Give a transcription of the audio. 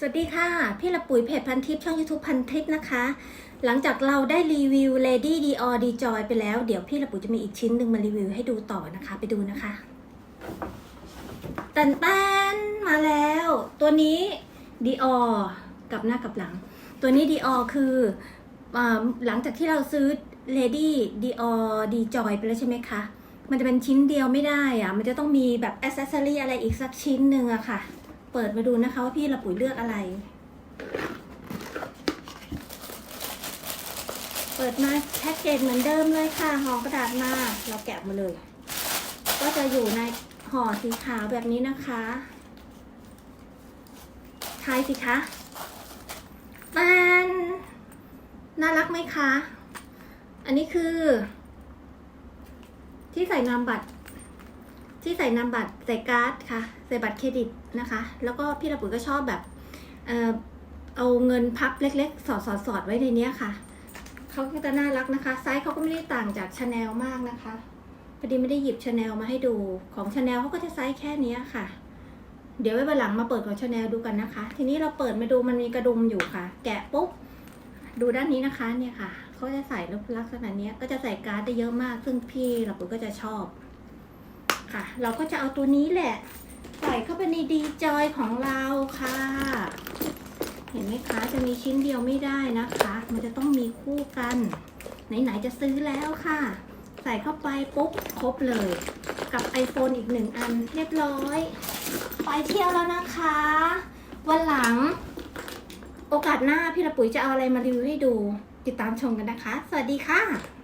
สวัสดีค่ะ พี่ละปุ๋ยเพจพันทิปช่อง YouTube พันทิปนะคะ หลังจากเราได้รีวิว Lady Dior d Joy ไปแล้ว เดี๋ยวพี่ละปุ๋ยจะมีอีกชิ้นหนึ่งมารีวิวให้ดูต่อนะคะ ไปดูนะคะตันตันมาแล้ว ตัวนี้ Dior กับหน้ากับหลัง ตัวนี้ Dior คืออหลังจากที่เราซื้อ Lady Dior d Joy ไปแล้วใช่ไหมคะ มันจะเป็นชิ้นเดียวไม่ได้อะมันจะต้องมีแบบอ c เซสซอรี่อะไรอีกสักชิ้นหนึ่งอะค่ะ เปิดมาดูนะคะว่าพี่ละปุ๋ยเลือกอะไร เปิดมาแพ็กเกจเหมือนเดิมเลยค่ะห่อกระดาษมาเราแกะมาเลย ก็จะอยู่ในห่อสีขาวแบบนี้นะคะทายสิคะแฟนน่ารักไหมคะ อันนี้คือ ที่ใส่นามบัตร ที่ใส่นามบัตรใส่การ์ดค่ะ ใส่บัตรเครดิตนะคะ แล้วก็พี่ระปุ๋ยก็ชอบแบบเออเอาเงินพับเล็กๆ สอดสอดสอดไว้ในนี้ค่ะเขาก็จะน่ารักนะคะไซส์เขาก็ไม่ได้ต่างจากชาแนลมากนะคะพอดีไม่ได้หยิบชาแนลมาให้ดูของชาแนลเขาก็จะไซส์แค่นี้ค่ะ เดี๋ยวไว้วันหลังมาเปิดของชาแนลดูกันนะคะ ทีนี้เราเปิดมาดูมันมีกระดุมอยู่ค่ะ แกะปุ๊บดูด้านนี้นะคะเนี่ยค่ะเขาจะใส่ลักษณะนี้ก็จะใส่การ์ดได้เยอะมาก ซึ่งพี่เราปุ๋ยก็จะชอบ ค่ะ เราก็จะเอาตัวนี้แหละ ใส่เข้าไปในดีจอยของเราค่ะ เห็นไหมคะจะมีชิ้นเดียวไม่ได้นะคะ มันจะต้องมีคู่กัน ไหนๆจะซื้อแล้วค่ะ ใส่เข้าไปปุ๊บครบเลย กับ iPhone อีกหนึ่งอันเรียบร้อย ไปเที่ยวแล้วนะคะ วันหลัง โอกาสหน้าพี่ละปุ๋ยจะเอาอะไรมารีวิวให้ดู ติดตามชมกันนะคะ สวัสดีค่ะ